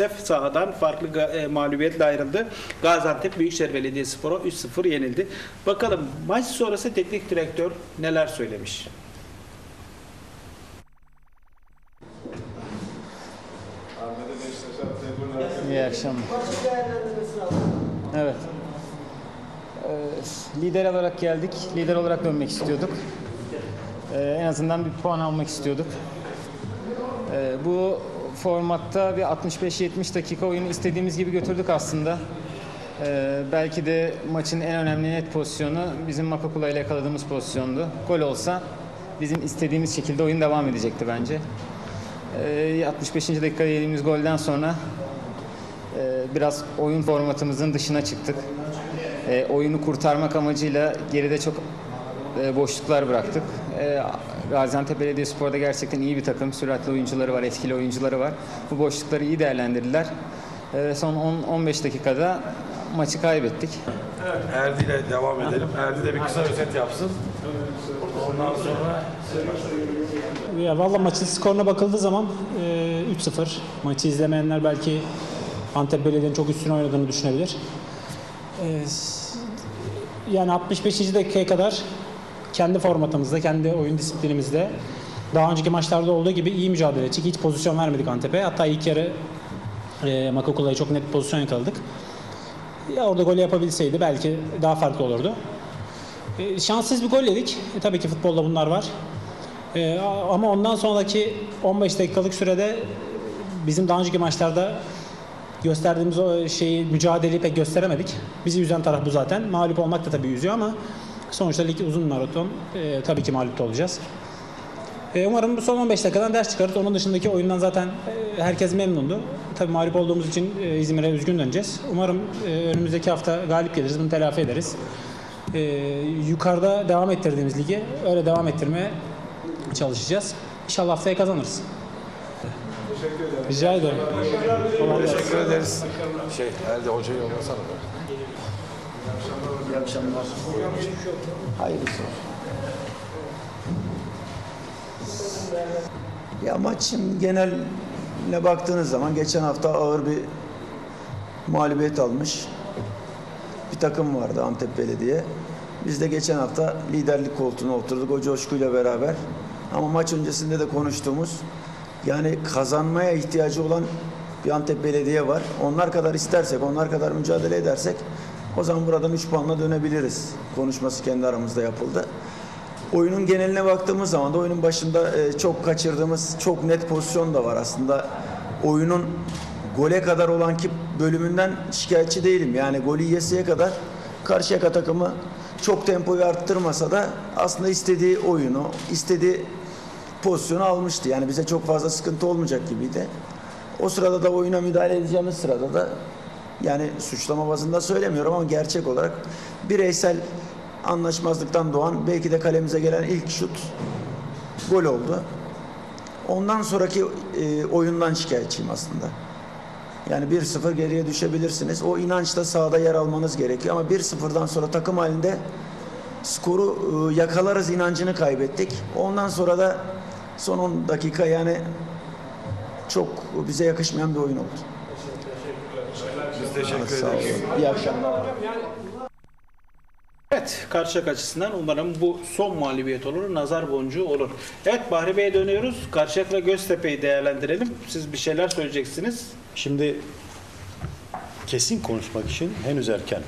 Maalesef sahadan farklı e, mağlubiyetle ayrıldı. Gaziantep Büyükşehir Belediyespor'a 3-0 yenildi. Bakalım maç sonrası teknik direktör neler söylemiş? İyi akşamlar. Evet. Ee, lider olarak geldik. Lider olarak dönmek istiyorduk. Ee, en azından bir puan almak istiyorduk. Ee, bu formatta bir 65-70 dakika oyunu istediğimiz gibi götürdük aslında. Ee, belki de maçın en önemli net pozisyonu bizim Makakula ile yakaladığımız pozisyondu. Gol olsa bizim istediğimiz şekilde oyun devam edecekti bence. Ee, 65. dakika yediğimiz golden sonra ee, biraz oyun formatımızın dışına çıktık. Ee, oyunu kurtarmak amacıyla geride çok e, boşluklar bıraktık. Ee, Gaziantep Belediyespor'da gerçekten iyi bir takım. Süratli oyuncuları var, etkili oyuncuları var. Bu boşlukları iyi değerlendirdiler. Ee, son 10-15 dakikada maçı kaybettik. Erdi ile devam edelim. Erdi de bir kısa özet yapsın. Ondan sonra Ya valla maçın skoruna bakıldığı zaman e, 3-0. Maçı izlemeyenler belki Antep Belediye'nin çok üstüne oynadığını düşünebilir. E, yani 65. dakikaya kadar kendi formatımızda, kendi oyun disiplinimizde daha önceki maçlarda olduğu gibi iyi mücadele ettik. Hiç pozisyon vermedik Antep'e. Hatta ilk yarı e, Makakula'ya çok net pozisyon yakaladık. Ya orada golü yapabilseydi belki daha farklı olurdu. E, şanssız bir gol yedik. E, tabii ki futbolda bunlar var. Ee, ama ondan sonraki 15 dakikalık sürede bizim daha önceki maçlarda gösterdiğimiz o şeyi mücadeleyi pek gösteremedik. Bizi üzen taraf bu zaten. Mağlup olmak da tabii üzüyor ama sonuçta lig uzun maraton. Ee, tabii ki mağlup olacağız. Ee, umarım bu son 15 dakikadan ders çıkarır. Onun dışındaki oyundan zaten e, herkes memnundu. Tabii mağlup olduğumuz için e, İzmir'e üzgün döneceğiz. Umarım e, önümüzdeki hafta galip geliriz. Bunu telafi ederiz. Ee, yukarıda devam ettirdiğimiz ligi öyle devam ettirmeye çalışacağız. İnşallah haftaya kazanırız. Rica ederim. Teşekkür ederiz. Şey, Erdi hocayı yollasana. İyi akşamlar. Hayırlısı. Ya maçın geneline baktığınız zaman geçen hafta ağır bir mağlubiyet almış bir takım vardı Antep Belediye. Biz de geçen hafta liderlik koltuğuna oturduk o coşkuyla beraber. Ama maç öncesinde de konuştuğumuz yani kazanmaya ihtiyacı olan bir Antep Belediye var. Onlar kadar istersek, onlar kadar mücadele edersek o zaman buradan 3 puanla dönebiliriz. Konuşması kendi aramızda yapıldı. Oyunun geneline baktığımız zaman da oyunun başında e, çok kaçırdığımız çok net pozisyon da var aslında. Oyunun gole kadar olan ki bölümünden şikayetçi değilim. Yani golü yeseye kadar Karşıyaka takımı çok tempoyu arttırmasa da aslında istediği oyunu, istediği pozisyonu almıştı. Yani bize çok fazla sıkıntı olmayacak gibiydi. O sırada da oyuna müdahale edeceğimiz sırada da yani suçlama bazında söylemiyorum ama gerçek olarak bireysel anlaşmazlıktan doğan belki de kalemize gelen ilk şut gol oldu. Ondan sonraki e, oyundan şikayetçiyim aslında. Yani 1-0 geriye düşebilirsiniz. O inançla sahada yer almanız gerekiyor ama 1-0'dan sonra takım halinde skoru e, yakalarız inancını kaybettik. Ondan sonra da son 10 dakika yani çok bize yakışmayan bir oyun oldu. Teşekkür Sağ ederiz. İyi akşamlar. Evet, Karşıyaka açısından umarım bu son mağlubiyet olur, nazar boncuğu olur. Evet, Bahri Bey'e dönüyoruz. Karşıyaka ve Göztepe'yi değerlendirelim. Siz bir şeyler söyleyeceksiniz. Şimdi kesin konuşmak için henüz erken.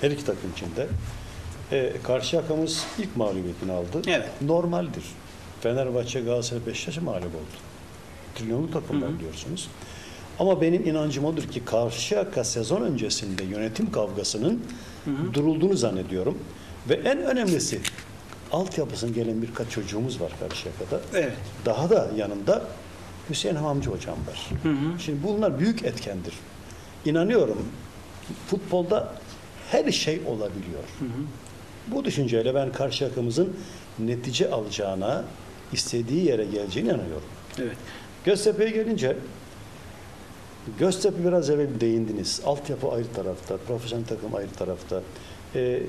Her iki takım için de. E, Karşıyakamız ilk mağlubiyetini aldı. Evet. Normaldir. Fenerbahçe, Galatasaray, Beşiktaş mağlup oldu. Trilyonlu takımlar diyorsunuz. Ama benim inancım odur ki Karşıyaka sezon öncesinde yönetim kavgasının durulduğunu zannediyorum. Ve en önemlisi altyapısından gelen birkaç çocuğumuz var Karşıyaka'da. Evet. Daha da yanında Hüseyin Hamamcı hocam var. Şimdi bunlar büyük etkendir. İnanıyorum futbolda her şey olabiliyor. Bu düşünceyle ben karşı yakamızın netice alacağına, istediği yere geleceğine inanıyorum. Evet. Göztepe'ye gelince Göztepe biraz evvel değindiniz. Altyapı ayrı tarafta, profesyonel takım ayrı tarafta. Ee,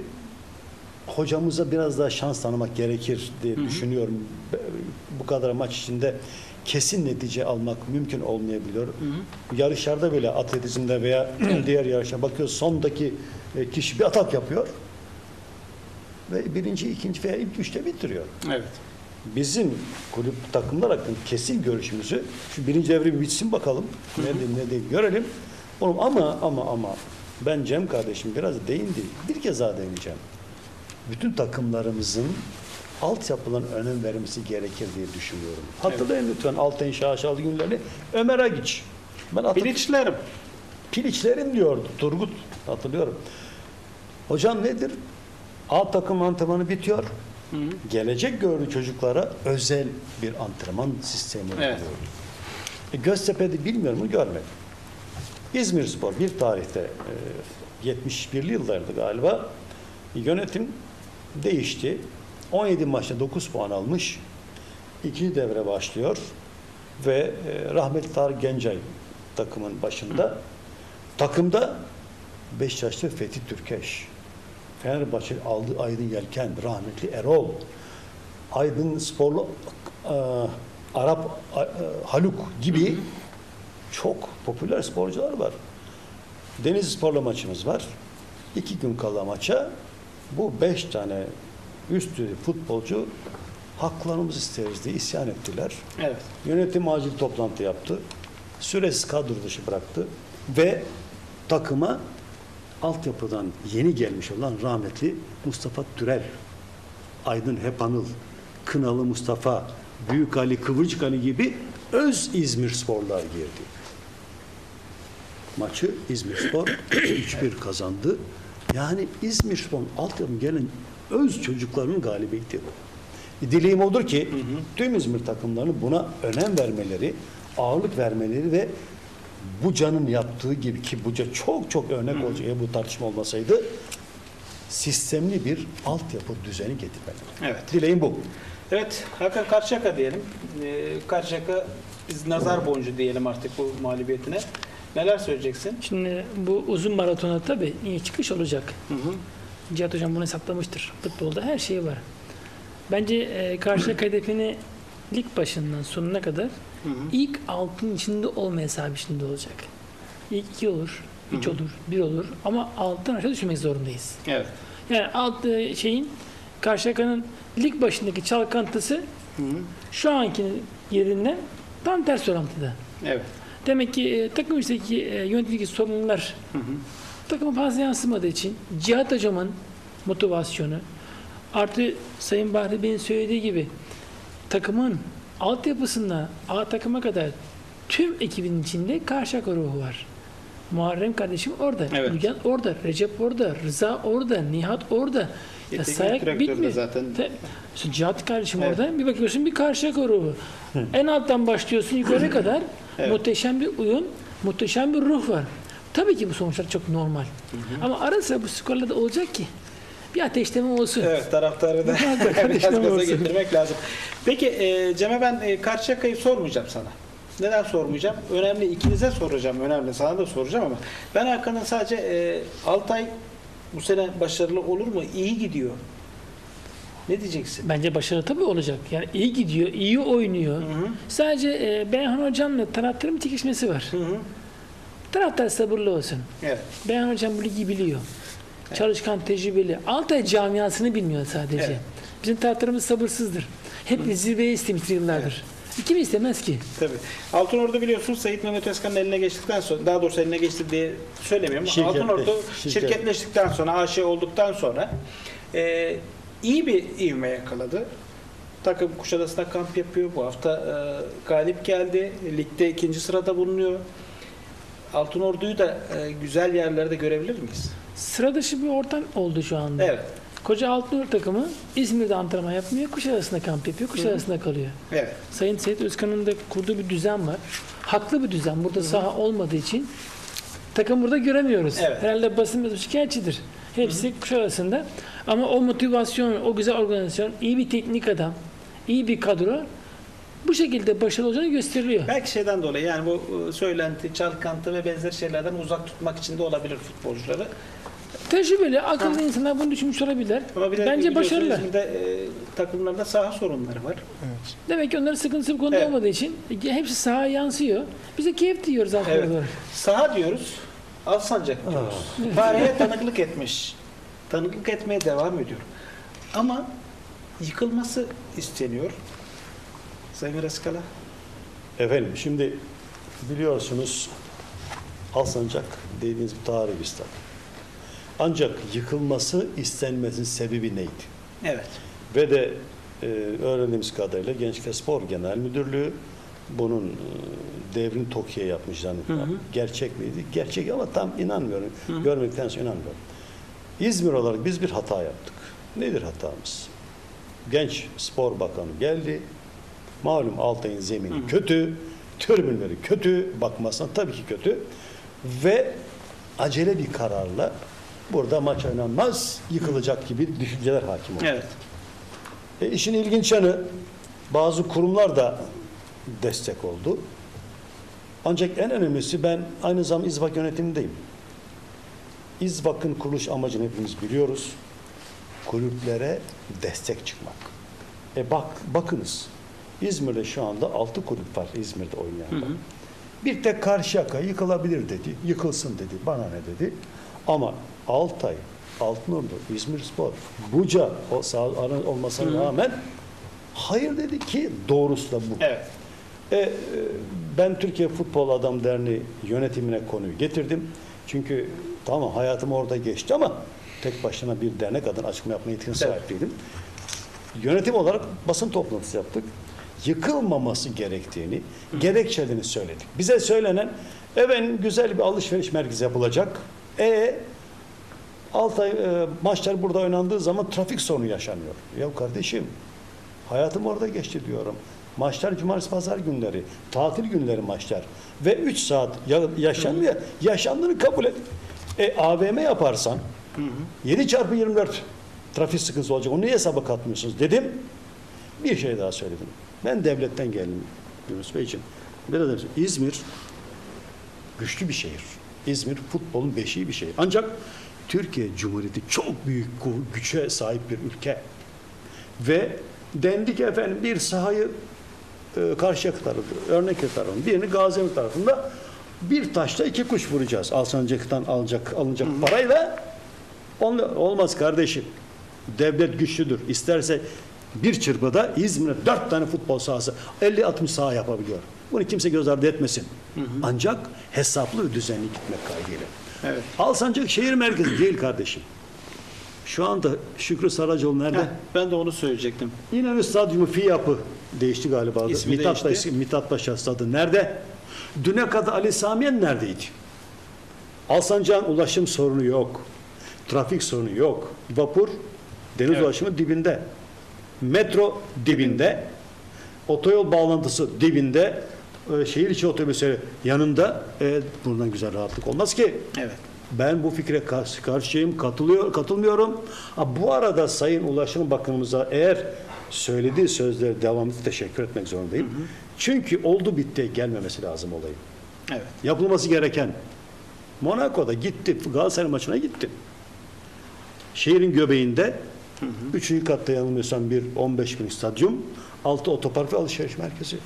hocamıza biraz daha şans tanımak gerekir diye düşünüyorum. Bu kadar maç içinde kesin netice almak mümkün olmayabiliyor. Yarışlarda bile atletizmde veya diğer yarışlara bakıyoruz sondaki e, kişi bir atak yapıyor ve birinci, ikinci veya ilk üçte bitiriyor. Evet. Bizim kulüp takımlar hakkında kesin görüşümüzü şu birinci devre bir bitsin bakalım. Ne değil ne değil görelim. Oğlum ama ama ama ben Cem kardeşim biraz değindi. Bir kez daha değineceğim. Bütün takımlarımızın altyapılan önem vermesi gerekir diye düşünüyorum. Hatırlayın lütfen Altın Şaşalı günlerini Ömer Agiç. Ben hatır- Piliçlerim. Piliçlerim diyordu Turgut. Hatırlıyorum. Hocam nedir? A takım antrenmanı bitiyor. Gelecek gördü çocuklara özel bir antrenman sistemi Evet. oluyor. E, Göztepe'de bilmiyorum mu görmedim. İzmir Spor bir tarihte e, 71'li yıllardı galiba. Yönetim değişti. 17 maçta 9 puan almış. İkinci devre başlıyor ve e, rahmetli Tarık Gencay takımın başında. Takımda Beşiktaş'ta Fethi Türkeş, Fenerbahçe aldı Aydın Yelken, rahmetli Erol, Aydın Sporlu e, Arap e, Haluk gibi çok popüler sporcular var. Deniz Spor'la maçımız var. İki gün kala maça bu beş tane üst düzey futbolcu haklarımızı isteriz diye isyan ettiler. Evet. Yönetim acil toplantı yaptı. Süresiz kadro dışı bıraktı ve takıma altyapıdan yeni gelmiş olan rahmetli Mustafa Türel, Aydın Hepanıl, Kınalı Mustafa, Büyük Ali, Kıvırcık Ali gibi öz İzmir sporlar girdi. Maçı İzmir Spor 3-1 kazandı. Yani İzmir Spor'un altyapı gelen öz çocukların galibiyeti bu. Dileğim odur ki tüm İzmir takımlarının buna önem vermeleri, ağırlık vermeleri ve bu canın yaptığı gibi ki Buca çok çok örnek olacak eğer bu tartışma olmasaydı sistemli bir altyapı düzeni getirmeleri. Evet. Dileğim bu. Evet, Hakan Karşıyaka diyelim. Ee, Karşıyaka biz nazar boncuğu diyelim artık bu mağlubiyetine. Neler söyleyeceksin? Şimdi bu uzun maratona tabii iyi çıkış olacak. Cihat Hocam bunu hesaplamıştır. Futbolda her şey var. Bence e, Karşıyaka hedefini lig başından sonuna kadar ilk altın içinde olma hesabı içinde olacak. İlk iki olur, üç olur, bir olur ama alttan aşağı düşmek zorundayız. Evet. Yani alt e, şeyin Karşıyaka'nın lig başındaki çalkantısı şu anki yerinden tam ters orantıda. Evet. Demek ki e, takım içindeki e, yönetimdeki sorunlar takıma fazla yansımadığı için Cihat Hocam'ın motivasyonu artı Sayın Bahri Bey'in söylediği gibi takımın altyapısında A takıma kadar tüm ekibin içinde Karşıyaka ruhu var. Muharrem kardeşim orada, Evet. Ülgen orada, Recep orada, Rıza orada, Nihat orada. Ya sayak bitmiyor. zaten. Te- işte Cihat kardeşim Evet. orada bir bakıyorsun bir Karşıyaka ruhu. En alttan başlıyorsun yukarı kadar Evet. muhteşem bir uyum, muhteşem bir ruh var. Tabii ki bu sonuçlar çok normal. Ama ara sıra bu skorlarda olacak ki bir ateşleme olsun. Evet, taraftarı da biraz gaza getirmek lazım. Peki e, Cem'e ben e, Karşıyaka'yı sormayacağım sana. Neden sormayacağım? Önemli ikinize soracağım. Önemli sana da soracağım ama ben Hakan'ın sadece e, Altay bu sene başarılı olur mu? İyi gidiyor. Ne diyeceksin? Bence başarılı tabii olacak. Yani iyi gidiyor, iyi oynuyor. Hı hı. Sadece e, Beyhan Hocam'la taraftarın çekişmesi var. Hı hı. Taraftar sabırlı olsun. Evet. Beyhan Hocam bu ligi biliyor. Çalışkan, tecrübeli. Altay camiasını bilmiyor sadece. Evet. Bizim taraftarımız sabırsızdır. Hep zirveye istemiştir yıllardır. Kim istemez ki? Tabii. Altınordu biliyorsunuz Sayit Mehmet Özkan'ın eline geçtikten sonra, daha doğrusu eline geçti diye söylemiyorum. ama Şirketleş- Altınordu şirket. şirketleştikten sonra, AŞ olduktan sonra e, iyi bir ivme yakaladı. Takım Kuşadası'nda kamp yapıyor. Bu hafta e, galip geldi. Ligde ikinci sırada bulunuyor. Altınordu'yu da e, güzel yerlerde görebilir miyiz? Sıra dışı bir ortam oldu şu anda. Evet. Koca Altınoluk takımı İzmir'de antrenman yapmıyor, Kuşadası'nda kamp yapıyor, Kuşadası'nda kalıyor. Evet. Sayın Seyit Özkan'ın da kurduğu bir düzen var. Haklı bir düzen. Burada saha olmadığı için takım burada göremiyoruz. Evet. Herhalde basın mesajı şikayetçidir. Hepsi Kuşadası'nda. Ama o motivasyon, o güzel organizasyon, iyi bir teknik adam, iyi bir kadro bu şekilde başarılı olacağını gösteriliyor. Belki şeyden dolayı yani bu e, söylenti, çalkantı ve benzer şeylerden uzak tutmak için de olabilir futbolcuları. Tecrübeli, akıllı insanlar bunu düşünmüş olabilirler. Ama bir de Bence başarılı. İzmir'de e, takımlarda saha sorunları var. Demek ki onların sıkıntısı bu konuda Evet. olmadığı için hepsi sahaya yansıyor. Biz de keyif diyoruz aslında. Evet. Saha diyoruz, Alsancak diyoruz. Tarihe tanıklık etmiş. Tanıklık etmeye devam ediyor. Ama yıkılması isteniyor. Sayın Raskala. Efendim şimdi biliyorsunuz Alsancak dediğiniz bir tarihi bir. Ancak yıkılması istenmesinin sebebi neydi? Evet. Ve de e, öğrendiğimiz kadarıyla Gençlik ve Spor Genel Müdürlüğü bunun e, devrini Tokyo'ya yapmış zannediyorum. Gerçek miydi? Gerçek ama tam inanmıyorum. Görmekten sonra inanmıyorum. İzmir olarak biz bir hata yaptık. Nedir hatamız? Genç Spor Bakanı geldi. Malum Altay'ın zemini kötü, tribünleri kötü, bakmasına tabii ki kötü. Ve acele bir kararla burada maç oynanmaz, yıkılacak gibi düşünceler hakim oldu. Evet. E, işin ilginç yanı bazı kurumlar da destek oldu. Ancak en önemlisi ben aynı zamanda İzbak yönetimindeyim. İzbak'ın kuruluş amacını hepimiz biliyoruz. Kulüplere destek çıkmak. E bak bakınız İzmir'de şu anda 6 kulüp var İzmir'de oynayan. Bir tek Karşıyaka yıkılabilir dedi. Yıkılsın dedi. Bana ne dedi. Ama Altay, Altınoluk, İzmirspor, Buca o sağ olmasına rağmen hayır dedi ki doğrusu da bu. Evet. E, e, ben Türkiye Futbol Adam Derneği yönetimine konuyu getirdim. Çünkü tamam hayatım orada geçti ama tek başına bir dernek adına açıklama yapma yetkisine Evet. sahip değilim. Yönetim olarak basın toplantısı yaptık. Yıkılmaması gerektiğini, gerekçelerini söyledik. Bize söylenen, efendim güzel bir alışveriş merkezi yapılacak. E Altay e, maçlar burada oynandığı zaman trafik sorunu yaşanıyor. Ya kardeşim hayatım orada geçti diyorum. Maçlar cumartesi pazar günleri, tatil günleri maçlar ve 3 saat ya, yaşanmıyor. Yaşandığını kabul et. E AVM yaparsan 7 çarpı 24 trafik sıkıntısı olacak. Onu niye hesaba katmıyorsunuz dedim. Bir şey daha söyledim. Ben devletten geldim Yunus Beyciğim. Biraz İzmir güçlü bir şehir. İzmir futbolun beşiği bir şehir. Ancak Türkiye Cumhuriyeti çok büyük güce sahip bir ülke. Ve dendi ki efendim bir sahayı e, karşıya tarafı, örnek tarafında, birini Gaziantep tarafında bir taşla iki kuş vuracağız. Alsancak'tan alacak, alınacak parayla Onla- olmaz kardeşim. Devlet güçlüdür. İsterse bir çırpıda İzmir'e dört tane futbol sahası 50-60 saha yapabiliyor. Bunu kimse göz ardı etmesin. Ancak hesaplı ve düzenli gitmek kaydıyla. Evet. Alsancak şehir merkezi değil kardeşim. Şu anda Şükrü Saracoğlu nerede? Heh, ben de onu söyleyecektim. İnönü Stadyumu FİAP'ı değişti galiba. İsmi Mithat, değişti. Mithat Paşa Stadı nerede? Düne kadar Ali Samiyen neredeydi? Alsancak'ın ulaşım sorunu yok. Trafik sorunu yok. Vapur deniz Evet. ulaşımı dibinde. Metro dibinde. Otoyol bağlantısı dibinde. e, Şehir içi otobüsleri yanında. E, bundan güzel rahatlık olmaz ki. Evet. Ben bu fikre karşı karşıyım, katılıyor, katılmıyorum. Ha, bu arada Sayın Ulaşım Bakanımıza eğer söylediği sözleri devamlı teşekkür etmek zorundayım. Çünkü oldu bitti gelmemesi lazım olayın. Evet. Yapılması gereken Monaco'da gitti, Galatasaray maçına gitti. Şehrin göbeğinde üçüncü katta yanılmıyorsam bir 15 bin stadyum, altı otopark ve alışveriş merkezi.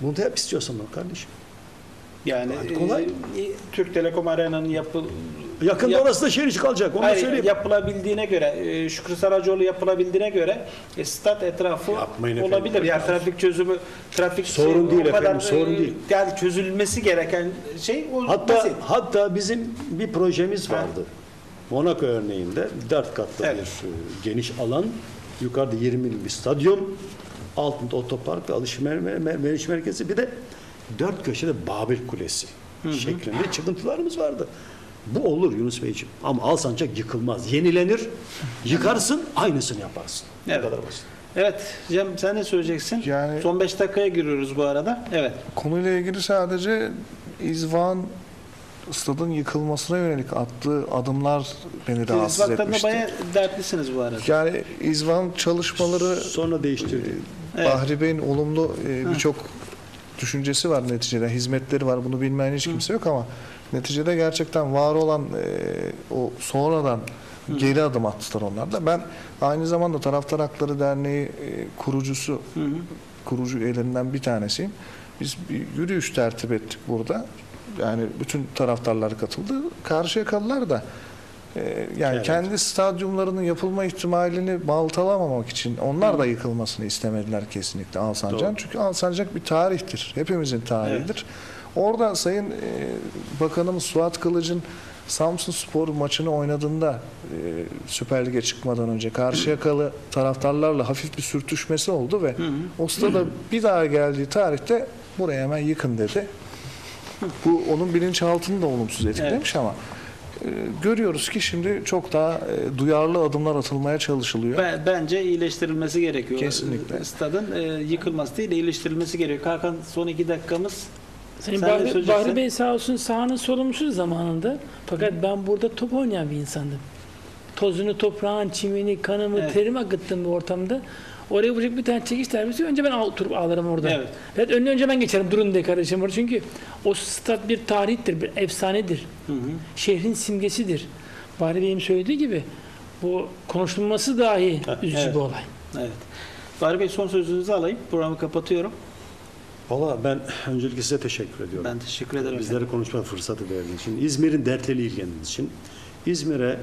Bunu da yap istiyorsan o kardeşim. Yani Gayet kolay. e, Türk Telekom Arena'nın yapıl Yakında Yap- orası da şehir içi kalacak. Onu Hayır, söyleyeyim. yapılabildiğine göre, e, Şükrü Saracoğlu yapılabildiğine göre e, stat etrafı Yapmayın efendim. olabilir. Yani trafik çözümü, trafik Sorun o değil kadar, efendim, sorun e, değil. Yani çözülmesi gereken şey o Hatta basit. hatta bizim bir projemiz vardı. Monaco örneğinde dört katlı Evet. bir e, geniş alan, yukarıda 20'lik bir stadyum, altında otopark ve alışveriş merkezi bir de dört köşede Babil Kulesi şeklinde çıkıntılarımız vardı. Bu olur Yunus Beyciğim. Ama Alsancak yıkılmaz. Yenilenir, yıkarsın, aynısını yaparsın. Evet. Bu kadar basit. Evet Cem sen ne söyleyeceksin? Yani- Son 5 dakikaya giriyoruz bu arada. Evet. Konuyla ilgili sadece İzvan stadın yıkılmasına yönelik attığı adımlar beni rahatsız Siz da etmişti. bayağı dertlisiniz bu arada. Yani İzvan çalışmaları Sonra değiştirdi. Evet. Bahri Bey'in olumlu e, birçok düşüncesi var neticede. Hizmetleri var. Bunu bilmeyen hiç kimse yok ama neticede gerçekten var olan e, o sonradan geri adım attılar onlar da. Ben aynı zamanda Taraftar Hakları Derneği e, kurucusu, kurucu üyelerinden bir tanesiyim. Biz bir yürüyüş tertip ettik burada. Yani bütün taraftarlar katıldı. Karşıyakalılar da e, yani Evet. kendi stadyumlarının yapılma ihtimalini baltalamamak için onlar da yıkılmasını istemediler kesinlikle Alsancak'ın. Doğru. Çünkü Alsancak bir tarihtir. Hepimizin tarihidir. Orada Sayın e, Bakanımız Suat Kılıç'ın Samsun Spor maçını oynadığında e, Süper Lig'e çıkmadan önce Karşıyakalı taraftarlarla hafif bir sürtüşmesi oldu ve o stada bir daha geldiği tarihte buraya hemen yıkın dedi. Bu onun bilinçaltını da olumsuz etkilemiş ama e, görüyoruz ki şimdi çok daha e, duyarlı adımlar atılmaya çalışılıyor. Ben- Bence iyileştirilmesi gerekiyor. Kesinlikle. Stadın e, yıkılması değil, iyileştirilmesi gerekiyor. Hakan son iki dakikamız. Sayın Sen Bahri? Bahri Bey sağ olsun sahanın sorumlusu zamanında. Fakat ben burada top oynayan bir insandım. Tozunu, toprağın, çimini, kanımı, Evet. terimi akıttım bu ortamda. Oraya vuracak bir tane çekiş derbisi önce ben oturup ağlarım orada. Evet. Evet. önüne önce ben geçerim durun diye kardeşim orada. Çünkü o stat bir tarihtir, bir efsanedir. Şehrin simgesidir. Bahri Bey'in söylediği gibi bu konuşulması dahi üzücü evet. bir olay. Evet. Bahri Bey son sözünüzü alayım. Programı kapatıyorum. Valla ben öncelikle size teşekkür ediyorum. Ben teşekkür ederim. Bizlere konuşma fırsatı verdiğiniz için, İzmir'in dertleriyle ilgilendiğiniz için, İzmir'e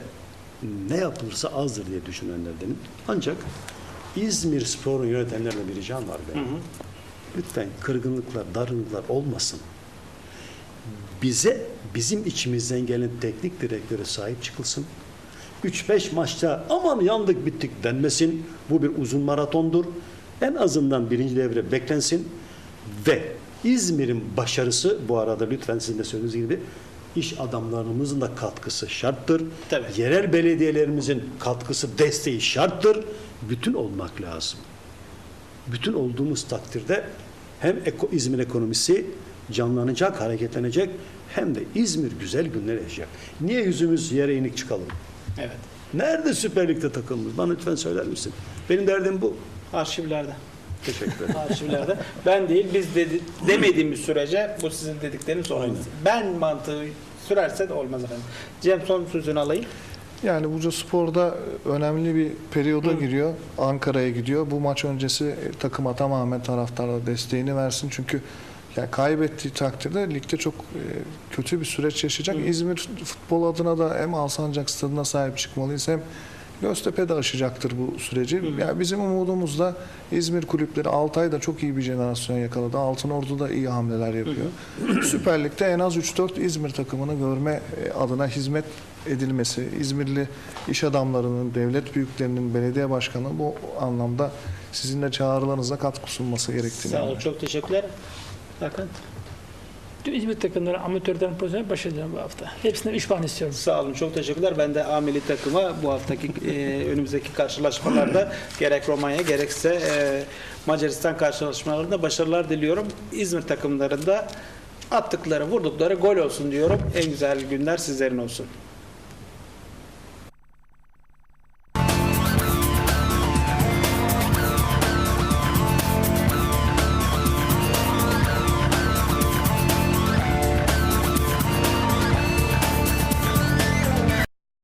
ne yapılırsa azdır diye düşünenlerdenim. Ancak İzmir Spor'un yönetenlerine bir ricam var benim. Lütfen kırgınlıklar, dargınlıklar olmasın. Bize, bizim içimizden gelen teknik direktöre sahip çıkılsın. 3-5 maçta aman yandık bittik denmesin. Bu bir uzun maratondur. En azından birinci devre beklensin. Ve İzmir'in başarısı bu arada lütfen sizin de söylediğiniz gibi iş adamlarımızın da katkısı şarttır. Tabii. Yerel belediyelerimizin katkısı, desteği şarttır. Bütün olmak lazım. Bütün olduğumuz takdirde hem eko- İzmir ekonomisi canlanacak, hareketlenecek hem de İzmir güzel günler yaşayacak. Niye yüzümüz yere inik çıkalım? Evet. Nerede Süper Lig'de takımımız? Bana lütfen söyler misin? Benim derdim bu. Arşivlerde. Teşekkür ederim. Arşivlerde. ben değil, biz dedi, demediğimiz sürece bu sizin dedikleriniz olmaz. Ben mantığı sürerse de olmaz efendim. Cem son sözünü alayım. Yani Buca Spor'da önemli bir periyoda giriyor. Ankara'ya gidiyor. Bu maç öncesi takıma tamamen taraftarla desteğini versin. Çünkü yani kaybettiği takdirde ligde çok e, kötü bir süreç yaşayacak. İzmir futbol adına da hem Alsancak stadına sahip çıkmalıyız hem Göztepe de aşacaktır bu süreci. Yani bizim umudumuz da İzmir kulüpleri Altay da çok iyi bir jenerasyon yakaladı. Altınordu da iyi hamleler yapıyor. Süper Lig'de en az 3-4 İzmir takımını görme e, adına hizmet edilmesi, İzmirli iş adamlarının, devlet büyüklerinin, belediye başkanı bu anlamda sizin de çağrılarınıza katkı sunması gerektiğini. Sağ olun. Çok teşekkürler. Hakan. Tüm İzmir takımları amatörden profesyonel başarılı bu hafta. Hepsinden 3 puan istiyorum. Sağ olun. Çok teşekkürler. Ben de ameli takıma bu haftaki e, önümüzdeki karşılaşmalarda gerek Romanya gerekse e, Macaristan karşılaşmalarında başarılar diliyorum. İzmir takımlarında attıkları, vurdukları gol olsun diyorum. En güzel günler sizlerin olsun.